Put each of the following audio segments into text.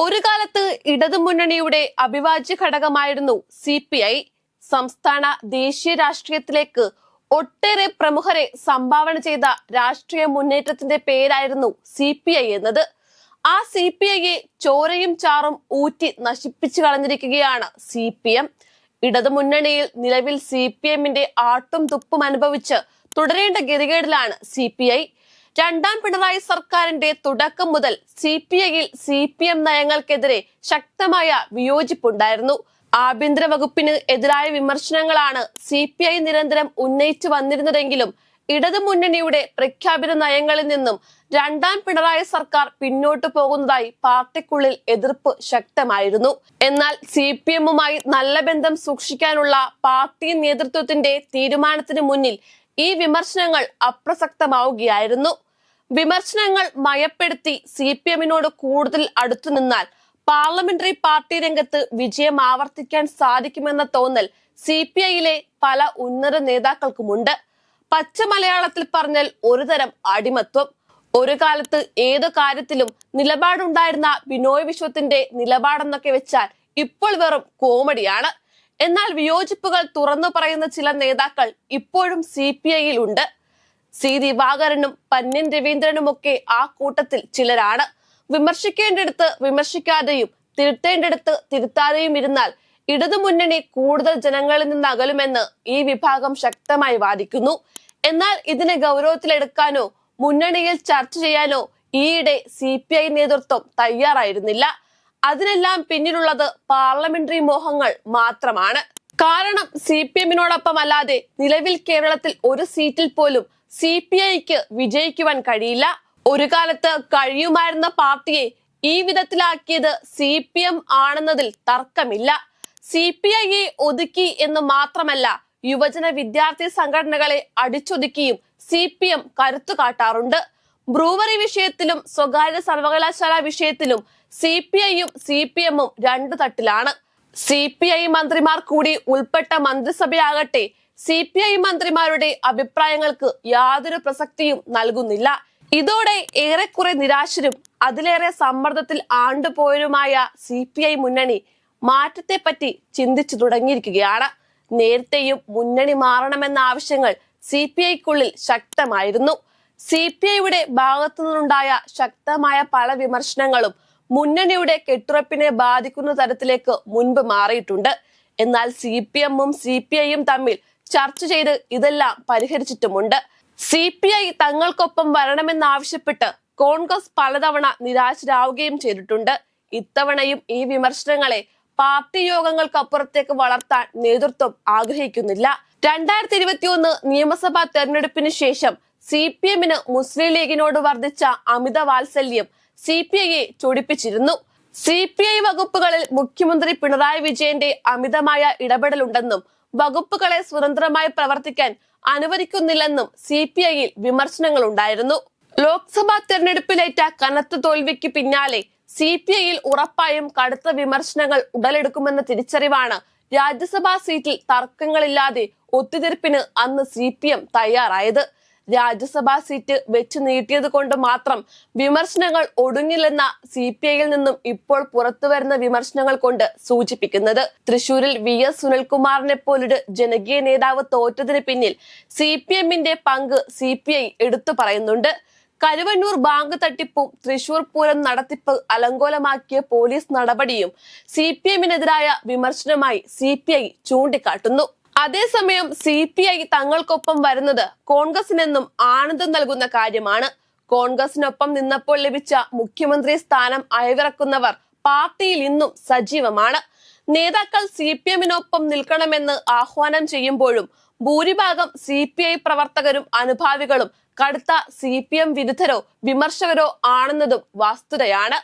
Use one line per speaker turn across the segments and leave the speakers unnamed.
ഒരു കാലത്ത് ഇടതുമുന്നണിയുടെ അവിഭാജ്യ ഘടകമായിരുന്നു സി പി ഐ. സംസ്ഥാന ദേശീയ രാഷ്ട്രീയത്തിലേക്ക് ഒട്ടേറെ പ്രമുഖരെ സംഭാവന ചെയ്ത രാഷ്ട്രീയ മുന്നേറ്റത്തിന്റെ പേരായിരുന്നു സി പി ഐ എന്നത്. ആ സി പി ഐയെ ചോരയും ചാറും ഊറ്റി നശിപ്പിച്ചു കളഞ്ഞിരിക്കുകയാണ് സി പി എം. ഇടതുമുന്നണിയിൽ നിലവിൽ സി പി എമ്മിന്റെ ആട്ടും തുപ്പും അനുഭവിച്ച് തുടരേണ്ട ഗതികേടിലാണ് സി പി ഐ. രണ്ടാം പിണറായി സർക്കാരിന്റെ തുടക്കം മുതൽ സി പി ഐയിൽ സി പി എം നയങ്ങൾക്കെതിരെ ശക്തമായ വിയോജിപ്പുണ്ടായിരുന്നു. ആഭ്യന്തര വകുപ്പിന് എതിരായ വിമർശനങ്ങളാണ് സി പി ഐ നിരന്തരം ഉന്നയിച്ചു വന്നിരുന്നതെങ്കിലും ഇടതുമുന്നണിയുടെ പ്രഖ്യാപിത നയങ്ങളിൽ നിന്നും രണ്ടാം പിണറായി സർക്കാർ പിന്നോട്ടു പോകുന്നതായി പാർട്ടിക്കുള്ളിൽ എതിർപ്പ് ശക്തമായിരുന്നു. എന്നാൽ സി പി എമ്മുമായി നല്ല ബന്ധം സൂക്ഷിക്കാനുള്ള പാർട്ടി നേതൃത്വത്തിന്റെ തീരുമാനത്തിന് മുന്നിൽ ഈ വിമർശനങ്ങൾ അപ്രസക്തമാവുകയായിരുന്നു. വിമർശനങ്ങൾ മയപ്പെടുത്തി സി പി എമ്മിനോട് കൂടുതൽ അടുത്തു നിന്നാൽ പാർലമെന്ററി പാർട്ടി രംഗത്ത് വിജയം ആവർത്തിക്കാൻ സാധിക്കുമെന്ന തോന്നൽ സി പി ഐയിലെ പല ഉന്നത നേതാക്കൾക്കുമുണ്ട്. പച്ച മലയാളത്തിൽ പറഞ്ഞാൽ ഒരുതരം അടിമത്വം. ഒരു കാലത്ത് ഏതു കാര്യത്തിലും നിലപാടുണ്ടായിരുന്ന ബിനോയ് വിശ്വത്തിന്റെ നിലപാടെന്നൊക്കെ വെച്ചാൽ ഇപ്പോൾ വെറും കോമഡിയാണ്. എന്നാൽ വിയോജിപ്പുകൾ തുറന്നു പറയുന്ന ചില നേതാക്കൾ ഇപ്പോഴും സി പി ഐയിൽ ഉണ്ട് സി ദിവാകരനും രവീന്ദ്രനും ഒക്കെ ആ കൂട്ടത്തിൽ ചിലരാണ്. വിമർശിക്കേണ്ടടുത്ത് വിമർശിക്കാതെയും തിരുത്തേണ്ടടുത്ത് തിരുത്താതെയും ഇരുന്നാൽ ഇടതുമുന്നണി കൂടുതൽ ജനങ്ങളിൽ നിന്ന് അകലുമെന്ന് ഈ വിഭാഗം ശക്തമായി വാദിക്കുന്നു. എന്നാൽ ഇതിനെ ഗൗരവത്തിലെടുക്കാനോ മുന്നണിയിൽ ചർച്ച ചെയ്യാനോ ഈയിടെ സി പി ഐ നേതൃത്വം തയ്യാറായിരുന്നില്ല. അതിനെല്ലാം പിന്നിലുള്ളത് പാർലമെന്ററി മോഹങ്ങൾ മാത്രമാണ്. കാരണം സി പി എമ്മിനോടൊപ്പം അല്ലാതെ നിലവിൽ കേരളത്തിൽ ഒരു സീറ്റിൽ പോലും സി പി ഐക്ക് വിജയിക്കുവാൻ കഴിയില്ല. ഒരു കാലത്ത് കഴിയുമായിരുന്ന പാർട്ടിയെ ഈ വിധത്തിലാക്കിയത് സി പി എം ആണെന്നതിൽ തർക്കമില്ല. സി പി ഐയെ ഒതുക്കി എന്ന് മാത്രമല്ല യുവജന വിദ്യാർത്ഥി സംഘടനകളെ അടിച്ചൊതുക്കിയും സി പി എം കരുത്തു കാട്ടാറുണ്ട്. ബ്രൂവറി വിഷയത്തിലും സ്വകാര്യ സർവകലാശാല വിഷയത്തിലും സി പി ഐയും സി പി എമ്മും രണ്ടു തട്ടിലാണ്. സി പി ഐ മന്ത്രിമാർ കൂടി ഉൾപ്പെട്ട മന്ത്രിസഭയാകട്ടെ സി പി ഐ മന്ത്രിമാരുടെ അഭിപ്രായങ്ങൾക്ക് യാതൊരു പ്രസക്തിയും നൽകുന്നില്ല. ഇതോടെ ഏറെക്കുറെ നിരാശരും അതിലേറെ സമ്മർദ്ദത്തിൽ ആണ്ടുപോയരുമായ സി പി ഐ മുന്നണി മാറ്റത്തെപ്പറ്റി ചിന്തിച്ചു തുടങ്ങിയിരിക്കുകയാണ്. നേരത്തെയും മുന്നണി മാറണമെന്ന ആവശ്യങ്ങൾ സി പി ഐക്കുള്ളിൽ ശക്തമായിരുന്നു. സി പി ഐയുടെ ഭാഗത്തു നിന്നുണ്ടായ ശക്തമായ പല വിമർശനങ്ങളും മുന്നണിയുടെ കെട്ടുറപ്പിനെ ബാധിക്കുന്ന തരത്തിലേക്ക് മുൻപ് മാറിയിട്ടുണ്ട്. എന്നാൽ സി പി എമ്മും സി പി ഐയും തമ്മിൽ ചർച്ച ചെയ്ത് ഇതെല്ലാം പരിഹരിച്ചിട്ടുമുണ്ട്. സി പി ഐ തങ്ങൾക്കൊപ്പം വരണമെന്നാവശ്യപ്പെട്ട് കോൺഗ്രസ് പലതവണ നിരാശരാവുകയും ചെയ്തിട്ടുണ്ട്. ഇത്തവണയും ഈ വിമർശനങ്ങളെ പാർട്ടി യോഗങ്ങൾക്കപ്പുറത്തേക്ക് വളർത്താൻ നേതൃത്വം ആഗ്രഹിക്കുന്നില്ല. രണ്ടായിരത്തി ഇരുപത്തിയൊന്ന് നിയമസഭാ തെരഞ്ഞെടുപ്പിന് ശേഷം സി പി എമ്മിന് മുസ്ലിം ലീഗിനോട് വർദ്ധിച്ച അമിത വാത്സല്യം സി പി ഐയെ ചൊടിപ്പിച്ചിരുന്നു. സി പി ഐ വകുപ്പുകളിൽ മുഖ്യമന്ത്രി പിണറായി വിജയന്റെ അമിതമായ ഇടപെടലുണ്ടെന്നും വകുപ്പുകളെ സ്വതന്ത്രമായി പ്രവർത്തിക്കാൻ അനുവദിക്കുന്നില്ലെന്നും സി പി ഐയിൽ വിമർശനങ്ങൾ ഉണ്ടായിരുന്നു ലോക്സഭാ തെരഞ്ഞെടുപ്പിലേറ്റ കനത്ത തോൽവിക്ക് പിന്നാലെ സി പി ഐയിൽ ഉറപ്പായും കടുത്ത വിമർശനങ്ങൾ ഉടലെടുക്കുമെന്ന തിരിച്ചറിവാണ് രാജ്യസഭാ സീറ്റിൽ തർക്കങ്ങളില്ലാതെ ഒത്തുതീർപ്പിന് അന്ന് സി പി എം തയ്യാറായത്. രാജ്യസഭാ സീറ്റ് വെച്ച് നീട്ടിയത് കൊണ്ട് മാത്രം വിമർശനങ്ങൾ ഒടുങ്ങില്ലെന്ന സി പി ഐയിൽ നിന്നും ഇപ്പോൾ പുറത്തുവരുന്ന വിമർശനങ്ങൾ കൊണ്ട് സൂചിപ്പിക്കുന്നത് തൃശൂരിൽ വി എസ് സുനിൽകുമാറിനെ പോലൊരു ജനകീയ നേതാവ് തോറ്റതിന് പിന്നിൽ സി പി എമ്മിന്റെ പങ്ക് സി പി ഐ എടുത്തു പറയുന്നുണ്ട്. കരുവന്നൂർ ബാങ്ക് തട്ടിപ്പും തൃശൂർ പൂരം നടത്തിപ്പ് അലങ്കോലമാക്കിയ പോലീസ് നടപടിയും സി പി എമ്മിനെതിരായ വിമർശനമായി സി പി ഐ ചൂണ്ടിക്കാട്ടുന്നു. അതേസമയം സി പി ഐ തങ്ങൾക്കൊപ്പം വരുന്നത് കോൺഗ്രസിനെന്നും ആനന്ദം നൽകുന്ന കാര്യമാണ്. കോൺഗ്രസിനൊപ്പം നിന്നപ്പോൾ ലഭിച്ച മുഖ്യമന്ത്രി സ്ഥാനം അയവിറക്കുന്നവർ പാർട്ടിയിൽ ഇന്നും സജീവമാണ്. നേതാക്കൾ സി പി എമ്മിനൊപ്പം നിൽക്കണമെന്ന് ആഹ്വാനം ചെയ്യുമ്പോഴും ഭൂരിഭാഗം സി പി ഐ പ്രവർത്തകരും അനുഭാവികളും കടുത്ത സി പി എം വിരുദ്ധരോ വിമർശകരോ ആണെന്നതും വസ്തുതയാണ്.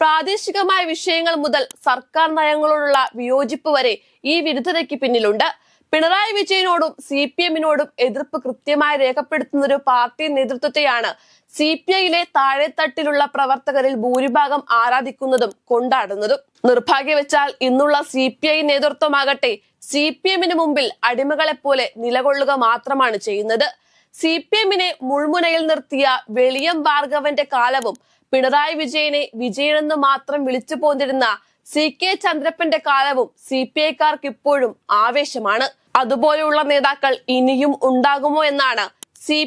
പ്രാദേശികമായ വിഷയങ്ങൾ മുതൽ സർക്കാർ നയങ്ങളോടുള്ള വിയോജിപ്പ് വരെ ഈ വിരുദ്ധതയ്ക്ക് പിന്നിലുണ്ട്. പിണറായി വിജയനോടും സി പി എമ്മിനോടും എതിർപ്പ് കൃത്യമായി രേഖപ്പെടുത്തുന്ന ഒരു പാർട്ടി നേതൃത്വത്തെയാണ് സി പി ഐയിലെ താഴെത്തട്ടിലുള്ള പ്രവർത്തകരിൽ ഭൂരിഭാഗം ആരാധിക്കുന്നതും കൊണ്ടാടുന്നതും. നിർഭാഗ്യവെച്ചാൽ ഇന്നുള്ള സി പി ഐ നേതൃത്വമാകട്ടെ സി പി എമ്മിന് മുമ്പിൽ അടിമകളെ പോലെ നിലകൊള്ളുക മാത്രമാണ് ചെയ്യുന്നത്. സി പി എമ്മിനെ മുൾമുനയിൽ നിർത്തിയ വെളിയം ഭാർഗവന്റെ കാലവും പിണറായി വിജയനെ വിജയനെന്ന് മാത്രം വിളിച്ചു പോന്നിരുന്ന സി കെ ചന്ദ്രപ്പന്റെ കാലവും സി പി ഐക്കാർക്ക് ഇപ്പോഴും ആവേശമാണ്. അതുപോലെയുള്ള നേതാക്കൾ ഇനിയും ഉണ്ടാകുമോ എന്നാണ് സി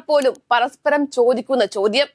പോലും പരസ്പരം ചോദിക്കുന്ന ചോദ്യം.